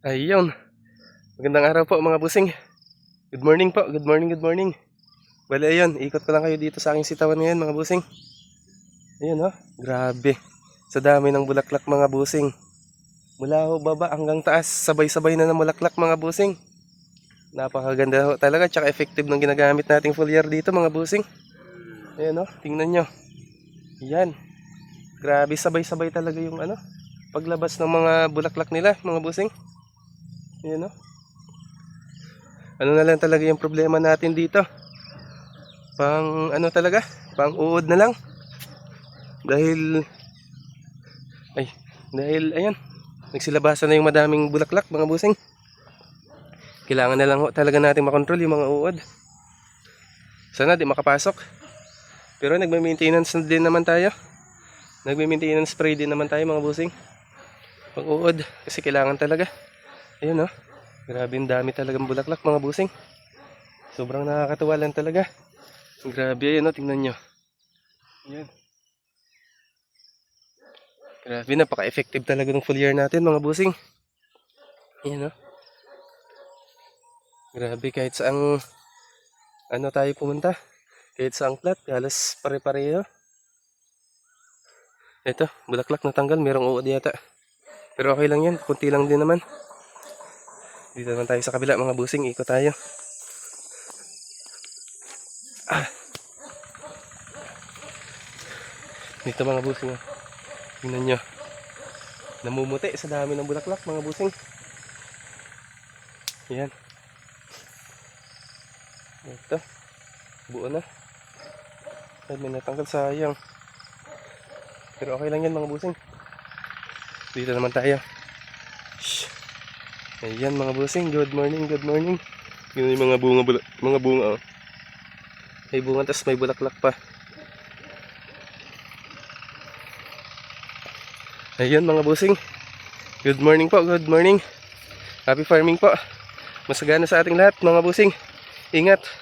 Ayun. Magandang araw po mga busing. Good morning po. Good morning, good morning. Bale ayun, ikot ko lang kayo dito sa aking sitawan ngayon mga busing. Ayun oh, grabe. Sa dami ng bulaklak mga busing. Mula ho baba hanggang taas, sabay-sabay na ng bulaklak mga busing. Napakaganda ho talaga, tsaka effective ng ginagamit nating foliar dito mga busing. Ayun oh, tingnan nyo. Yan. Grabe, sabay-sabay talaga yung ano, paglabas ng mga bulaklak nila mga busing. Yan o. Ano na lang talaga yung problema natin dito. Pang ano talaga? Pang uod na lang. Dahil ay dahil ayan nagsilabasan na yung madaming bulaklak mga busing. Kailangan na lang talaga natin makontrol yung mga uod. Sana di makapasok. Pero nagme-maintenance na din naman tayo. Nagme-maintenance spray din naman tayo mga busing. Pang uod kasi kailangan talaga. Ayun oh. Grabe ang dami talagang bulaklak mga busing. Sobrang nakakatuwa lang talaga. Grabe ayun oh, tingnan nyo. Ayan. Grabe, napaka-effective talaga ng foliar natin mga busing. Ayan oh. Grabe kahit saang ano tayo pumunta. Kahit saang plat, halos pare-pareho. Ito, bulaklak natanggal, merong uod yata. Pero okay lang yan, kunti lang din naman. Dito naman tayo sa kabila mga busing, ikot tayo. Ah. Dito mga busing. Tingnan nyo. Namumuti sa dami ng bulaklak mga busing. Yan. Ito. Buo na. Ay, may natanggal sayang. Pero okay lang yan mga busing. Dito naman tayo. Shh. Ayan mga busing, good morning, good morning. Yun yung mga bunga, mga bunga oh. May bunga tas may bulaklak pa. Ayan mga busing. Good morning po, good morning. Happy farming po. Masagana sa ating lahat mga busing. Ingat.